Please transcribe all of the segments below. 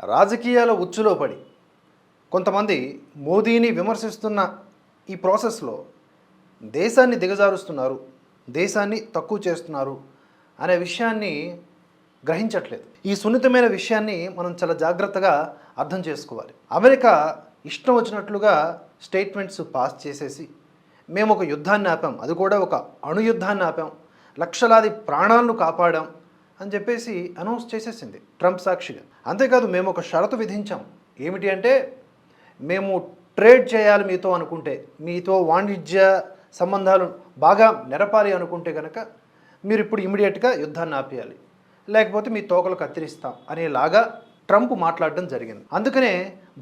రాజకీయాల ఉచ్చులో పడి కొంతమంది మోదీని విమర్శిస్తున్న ఈ ప్రాసెస్లో దేశాన్ని దిగజారుస్తున్నారు దేశాన్ని తక్కువ చేస్తున్నారు అనే విషయాన్ని గ్రహించట్లేదు. ఈ సున్నితమైన విషయాన్ని మనం చాలా జాగ్రత్తగా అర్థం చేసుకోవాలి. అమెరికా ఇష్టం వచ్చినట్లుగా స్టేట్మెంట్స్ పాస్ చేసేసి మేము ఒక యుద్ధాన్ని ఆపాం అది కూడా ఒక అణుయుద్ధాన్ని ఆపాం లక్షలాది ప్రాణాలను కాపాడాం అని చెప్పేసి అనౌన్స్ చేసేసింది ట్రంప్ సాక్షిగా. అంతేకాదు మేము ఒక షరతు విధించాం. ఏమిటి అంటే మేము ట్రేడ్ చేయాలి మీతో అనుకుంటే మీతో వాణిజ్య సంబంధాలు బాగా నెరపాలి అనుకుంటే కనుక మీరు ఇప్పుడు ఇమీడియట్గా యుద్ధాన్ని ఆపేయాలి. లేకపోతే మీ తోకలు కత్తిరిస్తాం అనేలాగా ట్రంప్ మాట్లాడడం జరిగింది. అందుకనే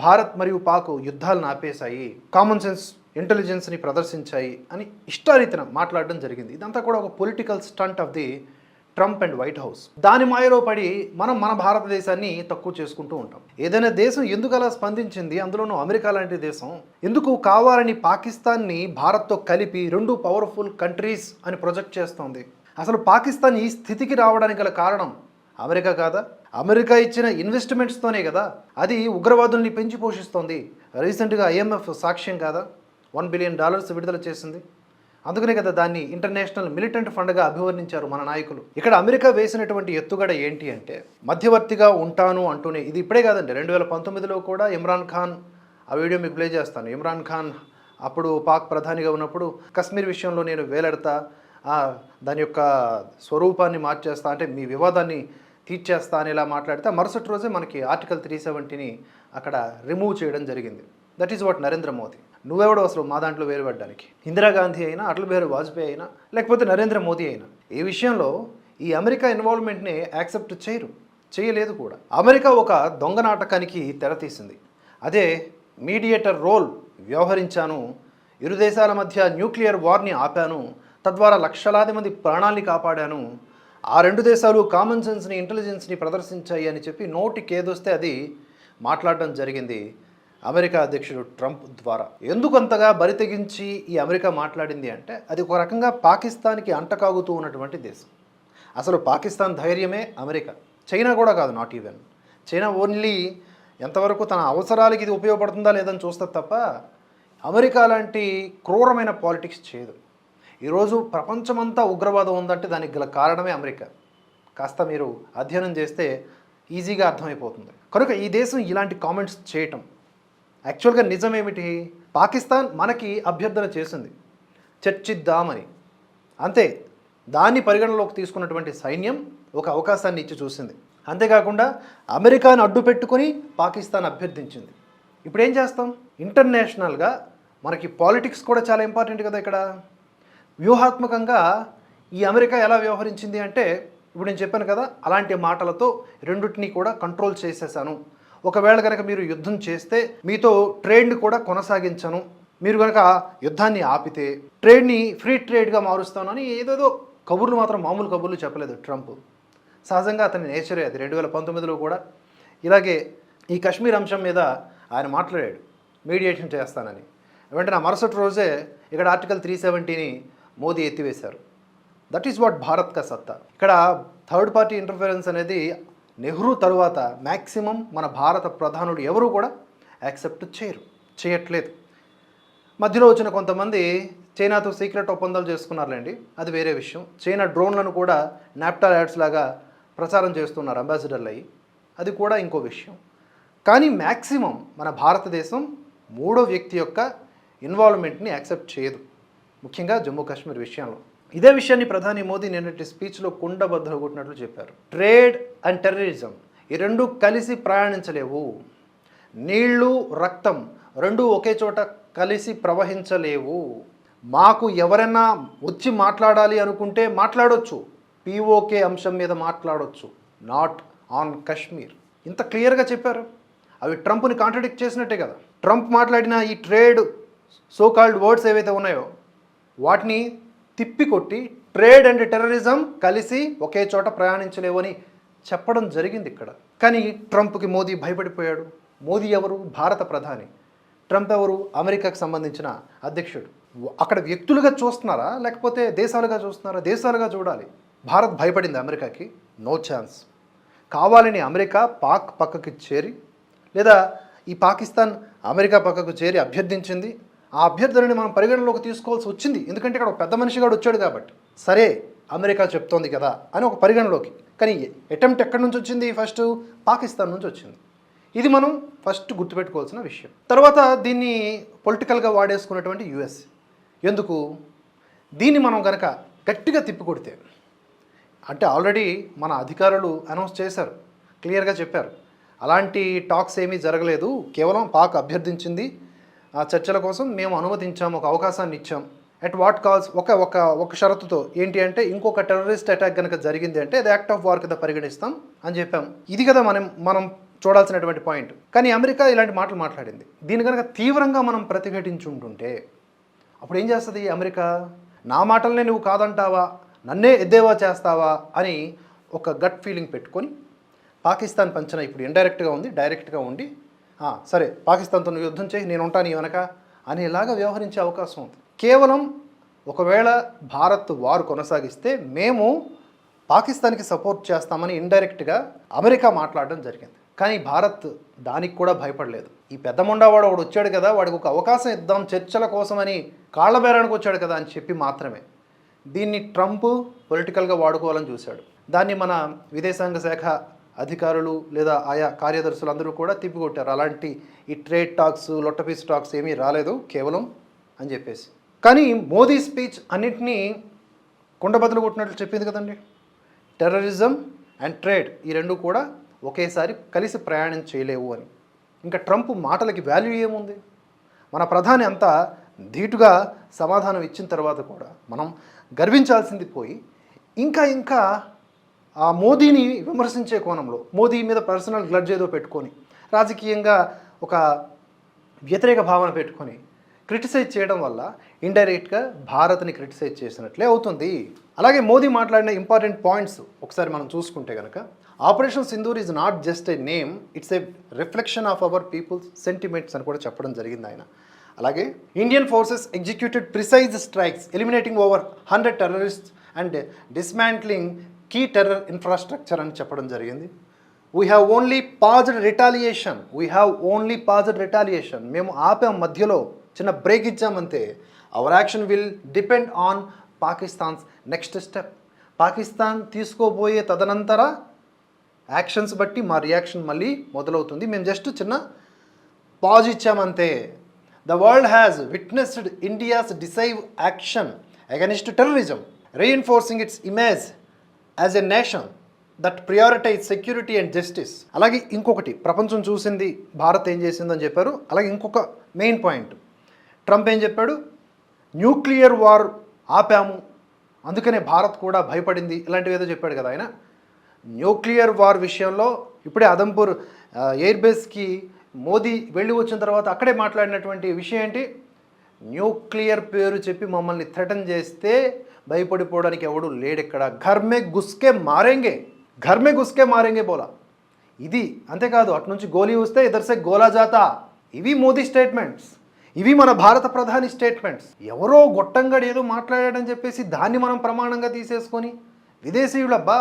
భారత్ మరియు పాక్ యుద్ధాలను ఆపేశాయి కామన్ సెన్స్ ఇంటెలిజెన్స్ని ప్రదర్శించాయి అని ఇష్టారీతన మాట్లాడడం జరిగింది. ఇదంతా కూడా ఒక political stunt of the Trump and White House. దాని మాయలో పడి మనం మన భారతదేశాన్ని తక్కువ చేసుకుంటూ ఉంటాం. ఏదైనా దేశం ఎందుకు అలా స్పందించింది? అందులోనూ అమెరికా లాంటి దేశం. ఎందుకు కావాలని పాకిస్తాన్ని భారత్తో కలిపి రెండు పవర్ఫుల్ కంట్రీస్ అని ప్రొజెక్ట్ చేస్తోంది? అసలు పాకిస్తాన్ ఈ స్థితికి రావడానికి గల కారణం? అమెరికా కాదా? అమెరికా ఇచ్చిన ఇన్వెస్ట్మెంట్స్తోనే కదా. అది ఉగ్రవాదుల్ని పెంచి పోషిస్తోంది. రీసెంట్గా ఐఎంఎఫ్ సాక్ష్యం కాదా? వన్ బిలియన్ డాలర్స్ విడుదల చేసింది. అందుకనే కదా దాన్ని ఇంటర్నేషనల్ మిలిటెంట్ ఫండ్గా అభివర్ణించారు మన నాయకులు. ఇక్కడ అమెరికా వేసినటువంటి ఎత్తుగడ ఏంటి అంటే మధ్యవర్తిగా ఉంటాను అంటూనే ఇది ఇప్పుడే కాదండి రెండు వేల పంతొమ్మిదిలో కూడా ఇమ్రాన్ ఖాన్ ఆ వీడియో మీకు ప్లే చేస్తాను. ఇమ్రాన్ ఖాన్ అప్పుడు పాక్ ప్రధానిగా ఉన్నప్పుడు కశ్మీర్ విషయంలో నేను వేలెడతా దాని యొక్క స్వరూపాన్ని మార్చేస్తా అంటే మీ వివాదాన్ని తీర్చేస్తా అని ఇలా మాట్లాడితే మరుసటి రోజే మనకి ఆర్టికల్ త్రీ సెవెంటీని అక్కడ రిమూవ్ చేయడం జరిగింది. That is what Narendra Modi. నువ్వెవడో అసలు మా దాంట్లో వేరుపడడానికి? ఇందిరాగాంధీ అయినా అటల్ బిహారీ వాజ్పేయి అయినా లేకపోతే నరేంద్ర మోదీ అయినా? ఈ విషయంలో ఈ అమెరికా ఇన్వాల్వ్మెంట్ని యాక్సెప్ట్ చేయరు. చేయలేదు కూడా. అమెరికా ఒక దొంగ నాటకానికి తెరతీసింది అదే మీడియేటర్ రోల్ వ్యవహరించాను. ఇరు దేశాల మధ్య న్యూక్లియర్ వార్ని ఆపాను. తద్వారా లక్షలాది మంది ప్రాణాల్ని కాపాడాను. ఆ రెండు దేశాలు కామన్ సెన్స్ని ఇంటెలిజెన్స్ని ప్రదర్శించాయి అని చెప్పి నోటికి ఏదొస్తే అది మాట్లాడడం జరిగింది. అమెరికా అధ్యక్షుడు ట్రంప్ ద్వారా. ఎందుకంతగా బరి తెగించి ఈ అమెరికా మాట్లాడింది అంటే అది ఒక రకంగా పాకిస్తాన్కి అంటకాగుతూ ఉన్నటువంటి దేశం. అసలు పాకిస్తాన్ ధైర్యమే అమెరికా. చైనా కూడా కాదు నాట్ ఈవెన్ చైనా ఓన్లీ ఎంతవరకు తన అవసరాలకి ఇది ఉపయోగపడుతుందా లేదని చూస్తుంది తప్ప అమెరికా లాంటి క్రూరమైన పాలిటిక్స్ చేయదు. ఈరోజు ప్రపంచమంతా ఉగ్రవాదం ఉందంటే దానికి గల కారణమే అమెరికా. కాస్త మీరు అధ్యయనం చేస్తే ఈజీగా అర్థమైపోతుంది. కనుక ఈ దేశం ఇలాంటి కామెంట్స్ చేయటం యాక్చువల్గా నిజం ఏమిటి పాకిస్తాన్ మనకి అభ్యర్థన చేసింది. చర్చిద్దామని. అంతే దాన్ని పరిగణలోకి తీసుకున్నటువంటి సైన్యం ఒక అవకాశాన్ని ఇచ్చి చూసింది. అంతేకాకుండా అమెరికాను అడ్డు పెట్టుకొని పాకిస్తాన్ అభ్యర్థించింది. ఇప్పుడు ఏం చేస్తాం? ఇంటర్నేషనల్గా మనకి పాలిటిక్స్ కూడా చాలా ఇంపార్టెంట్ కదా ఇక్కడ. వ్యూహాత్మకంగా ఈ అమెరికా ఎలా వ్యవహరించింది అంటే ఇప్పుడు నేను చెప్పాను కదా అలాంటి మాటలతో రెండింటినీ కూడా కంట్రోల్ చేసేసాను. ఒకవేళ కనుక మీరు యుద్ధం చేస్తే మీతో ట్రేడ్ని కూడా కొనసాగించను. మీరు కనుక యుద్ధాన్ని ఆపితే ట్రేడ్ని ఫ్రీ ట్రేడ్గా మారుస్తానని ఏదేదో కబుర్లు మాత్రం మామూలు కబుర్లు చెప్పలేదు ట్రంప్. సహజంగా అతని నేచరే అది. రెండు వేల పంతొమ్మిదిలో కూడా ఇలాగే ఈ కశ్మీర్ అంశం మీద ఆయన మాట్లాడాడు. మీడియేషన్ చేస్తానని. వెంటనే మరుసటి రోజే ఇక్కడ ఆర్టికల్ త్రీ సెవెంటీని మోదీ ఎత్తివేశారు. దట్ ఈస్ వాట్ భారత్ కా సత్తా ఇక్కడ థర్డ్ పార్టీ ఇంటర్ఫరెన్స్ అనేది నెహ్రూ తరువాత మ్యాక్సిమం మన భారత ప్రధానుడు ఎవరు కూడా యాక్సెప్ట్ చేయరు చేయట్లేదు. మధ్యలో వచ్చిన కొంతమంది చైనాతో సీక్రెట్ ఒప్పందాలు చేసుకున్నారులేండి. అది వేరే విషయం. చైనా డ్రోన్లను కూడా నాప్టాల్ యాడ్స్ లాగా ప్రచారం చేస్తున్నారు అంబాసిడర్లు అయ్యి అది కూడా ఇంకో విషయం. కానీ మ్యాక్సిమం మన భారతదేశం మూడో వ్యక్తి యొక్క ఇన్వాల్వ్మెంట్ని యాక్సెప్ట్ చేయదు. ముఖ్యంగా జమ్మూ కాశ్మీర్ విషయంలో. ఇదే విషయాన్ని ప్రధాని మోదీ నిన్నటి స్పీచ్లో కుండబద్దలు కొట్టినట్లు చెప్పారు. ట్రేడ్ అండ్ టెర్రరిజం ఈ రెండు కలిసి ప్రయాణించలేవు. నీళ్ళు రక్తం రెండు ఒకే చోట కలిసి ప్రవహించలేవు. మాకు ఎవరైనా వచ్చి మాట్లాడాలి అనుకుంటే మాట్లాడొచ్చు. పీఓకే అంశం మీద మాట్లాడొచ్చు. నాట్ ఆన్ కశ్మీర్ ఇంత క్లియర్గా చెప్పారు. అవి ట్రంప్ని కాంట్రడిక్ట్ చేసినట్టే కదా. ట్రంప్ మాట్లాడిన ఈ ట్రేడ్ సో కాల్డ్ వర్డ్స్ ఏవైతే ఉన్నాయో వాటిని తిప్పికొట్టి ట్రేడ్ అండ్ టెర్రరిజం కలిసి ఒకే చోట ప్రయాణించలేవు అని చెప్పడం జరిగింది ఇక్కడ. కానీ ట్రంప్కి మోదీ భయపడిపోయాడు. మోదీ ఎవరు? భారత ప్రధాని. ట్రంప్ ఎవరు? అమెరికాకు సంబంధించిన అధ్యక్షుడు. అక్కడ వ్యక్తులుగా చూస్తున్నారా? లేకపోతే దేశాలుగా చూస్తున్నారా? దేశాలుగా చూడాలి. భారత్ భయపడింది అమెరికాకి. No chance. కావాలని అమెరికా పాక్ పక్కకి చేరి లేదా ఈ పాకిస్తాన్ అమెరికా పక్కకు చేరి అభ్యర్థించింది. ఆ అభ్యర్థులని మనం పరిగణలోకి తీసుకోవాల్సి వచ్చింది. ఎందుకంటే ఇక్కడ ఒక పెద్ద మనిషి కూడా వచ్చాడు కాబట్టి. సరే అమెరికా చెప్తోంది కదా అని ఒక పరిగణలోకి కానీ అటెంప్ట్ ఎక్కడి నుంచి వచ్చింది? ఫస్ట్ పాకిస్తాన్ నుంచి వచ్చింది. ఇది మనం ఫస్ట్ గుర్తుపెట్టుకోవాల్సిన విషయం. తర్వాత దీన్ని పొలిటికల్గా వాడేసుకున్నటువంటి యుఎస్. ఎందుకు? దీన్ని మనం కనుక గట్టిగా తిప్పికొడితే అంటే ఆల్రెడీ మన అధికారులు అనౌన్స్ చేశారు. క్లియర్గా చెప్పారు. అలాంటి టాక్స్ ఏమీ జరగలేదు. కేవలం పాక్ అభ్యర్థించింది. ఆ చర్చల కోసం మేము అనుమతించాం ఒక అవకాశాన్ని ఇచ్చాం. అట్ వాట్ కాల్స్ ఒక ఒక ఒక షరతుతో. ఏంటి అంటే ఇంకొక టెర్రరిస్ట్ అటాక్ కనుక జరిగింది అంటే అది యాక్ట్ ఆఫ్ వార్ కింద పరిగణిస్తాం అని చెప్పాం. ఇది కదా మనం మనం చూడాల్సినటువంటి పాయింట్ కానీ అమెరికా ఇలాంటి మాటలు మాట్లాడింది. దీని కనుక తీవ్రంగా మనం ప్రతిఘటించుంటుంటే అప్పుడు ఏం చేస్తుంది అమెరికా? నా మాటలనే నువ్వు కాదంటావా? నన్నే ఎద్దేవా చేస్తావా? అని ఒక గట్ ఫీలింగ్ పెట్టుకొని పాకిస్తాన్ పంచన ఇప్పుడు ఇండైరెక్ట్గా ఉంది డైరెక్ట్గా ఉండి సరే పాకిస్తాన్తో నువ్వు యుద్ధం చేయి నేను ఉంటాను ఈ వెనక అనేలాగా వ్యవహరించే అవకాశం ఉంది. కేవలం ఒకవేళ భారత్ వారు కొనసాగిస్తే మేము పాకిస్తాన్కి సపోర్ట్ చేస్తామని ఇండైరెక్ట్గా అమెరికా మాట్లాడడం జరిగింది. కానీ భారత్ దానికి కూడా భయపడలేదు. ఈ పెద్ద మొండావాడు వాడు వచ్చాడు కదా వాడికి ఒక అవకాశం ఇద్దాం చర్చల కోసమని కాళ్ళ బేరానికి వచ్చాడు కదా అని చెప్పి మాత్రమే దీన్ని ట్రంప్ పొలిటికల్గా వాడుకోవాలని చూశాడు. దాన్ని మన విదేశాంగ శాఖ అధికారులు లేదా ఆయా కార్యదర్శులు అందరూ కూడా తిప్పికొట్టారు అలాంటి ఈ ట్రేడ్ టాక్స్ లొట్టపీస్ టాక్స్ ఏమీ రాలేదు కేవలం అని చెప్పేసి. కానీ మోదీ స్పీచ్ అన్నింటినీ కుండబద్దలు కొట్టినట్లు చెప్పింది కదండి. టెర్రరిజం అండ్ ట్రేడ్ ఈ రెండు కూడా ఒకేసారి కలిసి ప్రయాణం చేయలేవు అని. ఇంకా ట్రంప్ మాటలకి వాల్యూ ఏముంది? మన ప్రధాని అంతా ధీటుగా సమాధానం ఇచ్చిన తర్వాత కూడా మనం గర్వించాల్సింది పోయి ఇంకా ఇంకా ఆ మోదీని విమర్శించే కోణంలో మోదీ మీద పర్సనల్ గ్లడ్జ్ ఏదో పెట్టుకొని రాజకీయంగా ఒక వ్యతిరేక భావన పెట్టుకొని క్రిటిసైజ్ చేయడం వల్ల ఇండైరెక్ట్గా భారత్ని క్రిటిసైజ్ చేసినట్లే అవుతుంది. అలాగే మోదీ మాట్లాడిన ఇంపార్టెంట్ పాయింట్స్ ఒకసారి మనం చూసుకుంటే కనుక operation Sindoor is not just a name it's a reflection of our people's sentiments అని కూడా చెప్పడం జరిగింది ఆయన. అలాగే Indian forces executed precise strikes eliminating over hundred terrorist and dismantling key terror infrastructure అని చెప్పడం జరిగింది. We have only paused retaliation we have only paused retaliation మేము ఆపాం మధ్యలో చిన్న break ఇచ్చామంతే. Our action will depend on Pakistan's next step Pakistan తీసుకోబోయే తదనంతర actions బట్టి మా రియాక్షన్ మళ్ళీ మొదలవుతుంది. మేము జస్ట్ చిన్న pause ఇచ్చామంతే. The world has witnessed India's decisive action against terrorism reinforcing its image as a nation that prioritise security and justice అలాగే ఇంకొకటి ప్రపంచం చూసింది భారత్ ఏం చేసిందని చెప్పారు. అలాగే ఇంకొక మెయిన్ పాయింట్ ట్రంప్ ఏం చెప్పాడు? న్యూక్లియర్ వార్ ఆపాము. అందుకనే భారత్ కూడా భయపడింది. ఇలాంటివి ఏదో చెప్పాడు కదా ఆయన. న్యూక్లియర్ వార్ విషయంలో ఇప్పుడే అదంపూర్ ఎయిర్బేస్కి ఎయిర్ బేస్కి మోదీ వెళ్ళి వచ్చిన తర్వాత అక్కడే మాట్లాడినటువంటి విషయం ఏంటి? న్యూక్లియర్ పేరు చెప్పి మమ్మల్ని థ్రెటన్ చేస్తే భయపడిపోవడానికి ఎవడు లేడెక్కడ? ఘర్మే గుస్కే మారేంగే. ఘర్మే గుస్కే మారేంగే బోలా. ఇది అంతేకాదు అటు నుంచి గోలీ వస్తే ఇదర్సే గోలా జాతా. ఇవి మోదీ స్టేట్మెంట్స్. ఇవి మన భారత ప్రధాని స్టేట్మెంట్స్. ఎవరో గొట్టంగడి ఏదో మాట్లాడాడని చెప్పేసి దాన్ని మనం ప్రమాణంగా తీసేసుకొని విదేశీయులబ్బా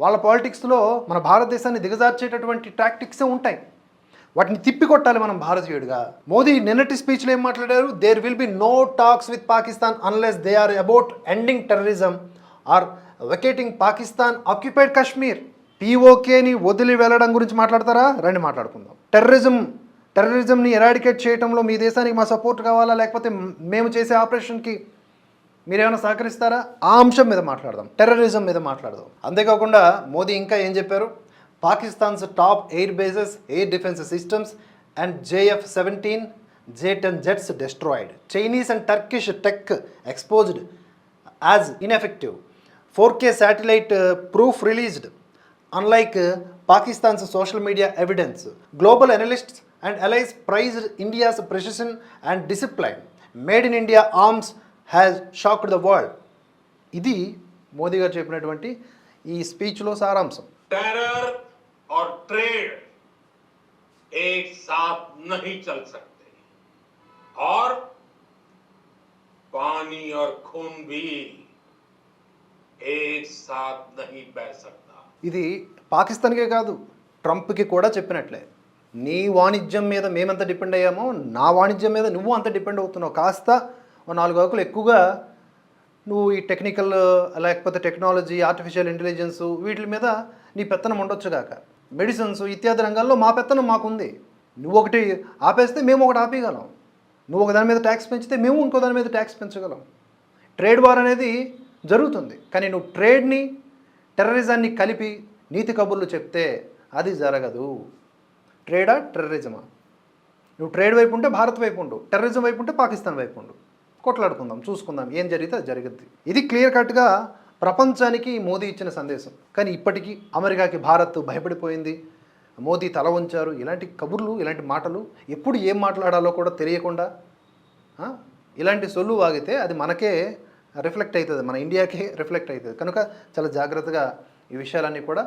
వాళ్ళ పాలిటిక్స్లో మన భారతదేశాన్ని దిగజార్చేటటువంటి టాక్టిక్సే ఉంటాయి. వాటిని తిప్పికొట్టాలి మనం భారతీయుడిగా. మోదీ నిన్నటి స్పీచ్లో ఏం మాట్లాడారు? There will be no talks with Pakistan unless they are about ending terrorism or vacating Pakistan occupied Kashmir పీఓకేని వదిలి వెళ్ళడం గురించి మాట్లాడతారా? రండి మాట్లాడుకుందాం. టెర్రరిజం టెర్రరిజంని ఎరాడికేట్ చేయడంలో మీ దేశానికి మా సపోర్ట్ కావాలా? లేకపోతే మేము చేసే ఆపరేషన్కి మీరేమైనా సహకరిస్తారా? ఆ అంశం మీద మాట్లాడదాం. టెర్రరిజం మీద మాట్లాడదాం. అంతేకాకుండా మోదీ ఇంకా ఏం చెప్పారు? Pakistan's top air bases air defence systems and JF seventeen J ten jets destroyed Chinese and Turkish tech exposed as ineffective four K satellite proof released unlike Pakistan's social media evidence global analysts and allies praised India's precision and discipline made in India arms has shocked the world ఇది మోదీ గారు చెప్పినటువంటి ఈ స్పీచ్లో సారాంశం. Terror और trade एक साथ नहीं चल सकते और पानी और खून भी एक साथ नहीं बह सकता ఇది పాకిస్తాన్కే కాదు ట్రంప్కి కూడా చెప్పినట్లే నీ వాణిజ్యం మీద మేమెంత డిపెండ్ అయ్యామో నా వాణిజ్యం మీద నువ్వు అంత డిపెండ్ అవుతున్నావు కాస్త ఓ నాలుగు ఆకులు ఎక్కువగా నువ్వు ఈ టెక్నికల్ లేకపోతే టెక్నాలజీ ఆర్టిఫిషియల్ ఇంటెలిజెన్స్ వీటి మీద నీ పెత్తనం ఉండొచ్చు కాక మెడిసిన్స్ ఇత్యాది రంగాల్లో మా పెత్తనం మాకుంది. నువ్వు ఒకటి ఆపేస్తే మేము ఒకటి ఆపేయగలం. నువ్వు ఒక దాని మీద ట్యాక్స్ పెంచితే మేము ఇంకో దాని మీద ట్యాక్స్ పెంచగలం. ట్రేడ్ వార్ అనేది జరుగుతుంది. కానీ నువ్వు ట్రేడ్ని టెర్రరిజాన్ని కలిపి నీతి కబుర్లు చెప్తే అది జరగదు. ట్రేడా టెర్రరిజమా నువ్వు ట్రేడ్ వైపు ఉంటే భారత్ వైపు ఉండు. టెర్రరిజం వైపు ఉంటే పాకిస్తాన్ వైపు ఉండు. కొట్లాడుకుందాం చూసుకుందాం ఏం జరిగితే అది జరుగుద్ది. ఇది క్లియర్ కట్గా ప్రపంచానికి మోదీ ఇచ్చిన సందేశం. కానీ ఇప్పటికీ అమెరికాకి భారత్ భయపడిపోయింది. మోదీ తల ఉంచారు ఇలాంటి కబుర్లు ఇలాంటి మాటలు ఎప్పుడు ఏం మాట్లాడాలో కూడా తెలియకుండా ఇలాంటి సొల్లు వాగితే అది మనకే రిఫ్లెక్ట్ అవుతుంది మన ఇండియాకే రిఫ్లెక్ట్ అవుతుంది. కనుక చాలా జాగ్రత్తగా ఈ విషయాలన్నీ కూడా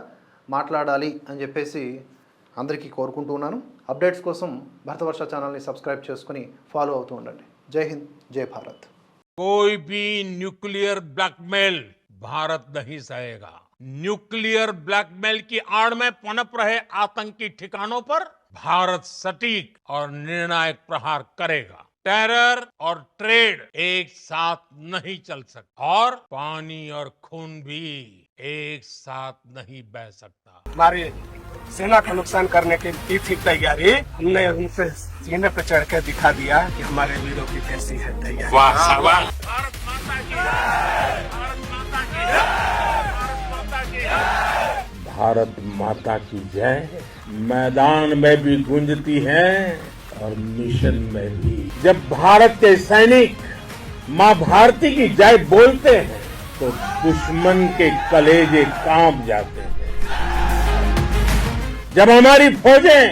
మాట్లాడాలి అని చెప్పేసి అందరికీ కోరుకుంటూ ఉన్నాను. అప్డేట్స్ కోసం భరతవర్ష ఛానల్ని సబ్స్క్రైబ్ చేసుకుని ఫాలో అవుతూ ఉండండి. జై హింద్. जय भारत। कोई भी न्यूक्लियर ब्लैकमेल भारत नहीं सहेगा। न्यूक्लियर ब्लैकमेल की आड़ में पनप रहे आतंकी ठिकानों पर भारत सटीक और निर्णायक प्रहार करेगा। टेरर और ट्रेड एक साथ नहीं चल सकता। और पानी और खून भी एक साथ नहीं बह सकता। हमारी सेना का नुकसान करने की की थी तैयारी? हमने उनसे सीने पर चढ़ के दिखा दिया कि हमारे वीरों की कैसी है तैयारी। वाह शाबाश भारत माता की भारत माता की भारत माता की भारत माता की जय। मैदान में भी गूंजती है। और मिशन में भी। जब भारत के सैनिक माँ भारती की जय बोलते हैं तो दुश्मन के कलेजे काँप जाते हैं। जब हमारी फौजें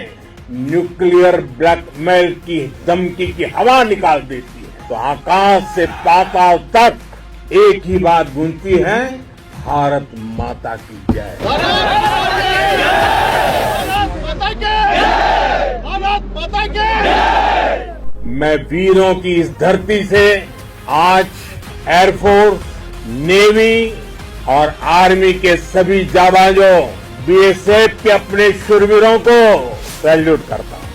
न्यूक्लियर ब्लैकमेल की धमकी की हवा निकाल देती है तो आकाश से पाताल तक एक ही बात गूंजती है भारत माता की जय! मैं वीरों की इस धरती से आज एयरफोर्स नेवी और आर्मी के सभी जाबाजों बीएसएफ के अपने शुरवीरों को सैल्यूट करता हूँ।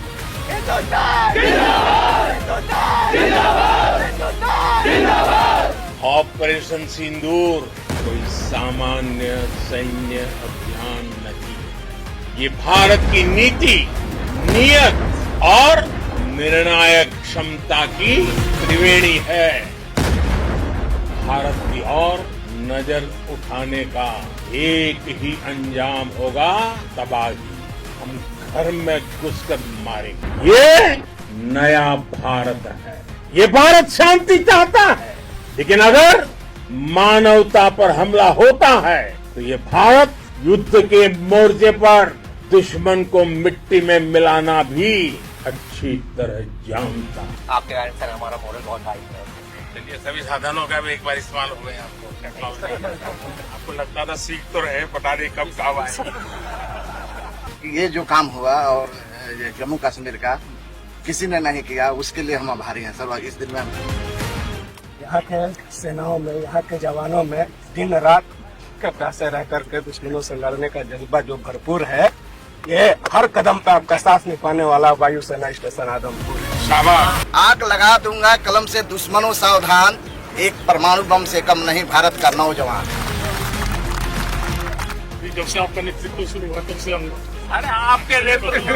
ऑपरेशन सिंदूर कोई सामान्य सैन्य अभियान नहीं। ये भारत की नीति, नियत और निर्णायक क्षमता की त्रिवेणी है। भारत की ओर नज़र उठाने का एक ही अंजाम होगा तबाही। हम घर में घुसकर मारेंगे। ये नया भारत है। ये भारत शांति चाहता है। लेकिन अगर मानवता पर हमला होता है तो ये भारत युद्ध के मोर्चे पर दुश्मन को मिट्टी में मिलाना भी अच्छी तरह जानता। आपके कारण सर हमारा मॉडल बहुत हाई है। चलिए सभी साधनों का भी एक बार इस्तेमाल हो गया आपको। टेक्नोलॉजी आपको लगता था सीख तो रहे पता नहीं कब काम आए। ये जो काम हुआ और ये जम्मू कश्मीर का किसी ने नहीं किया उसके लिए हम आभारी हैं सर इस दिन में यहाँ के सेनाओं में यहाँ के जवानों में दिन रात के प्यासे रह करके दुश्मनों से लड़ने का जज्बा जो भरपूर है ये हर कदम पे आपका साथ निभाने वाला वायुसेना स्टेशन आदमपुर। आग लगा दूँगा कलम से दुश्मनों सावधान। एक परमाणु बम से कम नहीं भारत का नौजवान। जब से आपका नेतृत्व शुरू हुआ तब से हम अरे आपके नेतृत्व